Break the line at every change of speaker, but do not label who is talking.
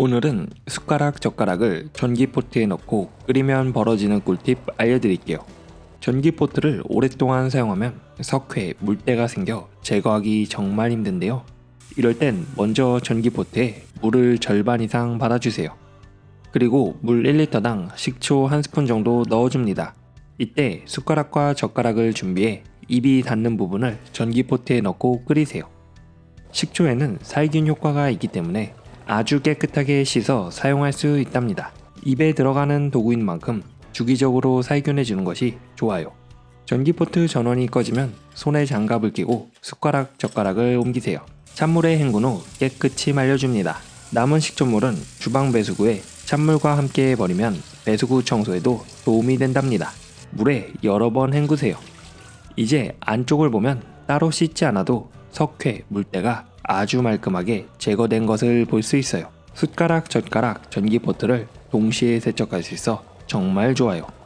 오늘은 숟가락 젓가락을 전기포트에 넣고 끓이면 벌어지는 꿀팁 알려드릴게요. 전기포트를 오랫동안 사용하면 석회, 물때가 생겨 제거하기 정말 힘든데요. 이럴 땐 먼저 전기포트에 물을 절반 이상 받아주세요. 그리고 물 1리터당 식초 1스푼 정도 넣어줍니다. 이때 숟가락과 젓가락을 준비해 입이 닿는 부분을 전기포트에 넣고 끓이세요. 식초에는 살균 효과가 있기 때문에 아주 깨끗하게 씻어 사용할 수 있답니다. 입에 들어가는 도구인 만큼 주기적으로 살균해 주는 것이 좋아요. 전기포트 전원이 꺼지면 손에 장갑을 끼고 숟가락 젓가락을 옮기세요. 찬물에 헹군 후 깨끗이 말려줍니다. 남은 식초물은 주방 배수구에 찬물과 함께 버리면 배수구 청소에도 도움이 된답니다. 물에 여러 번 헹구세요. 이제 안쪽을 보면 따로 씻지 않아도 석회, 물때가 아주 말끔하게 제거된 것을 볼 수 있어요. 숟가락, 젓가락, 전기 포트를 동시에 세척할 수 있어 정말 좋아요.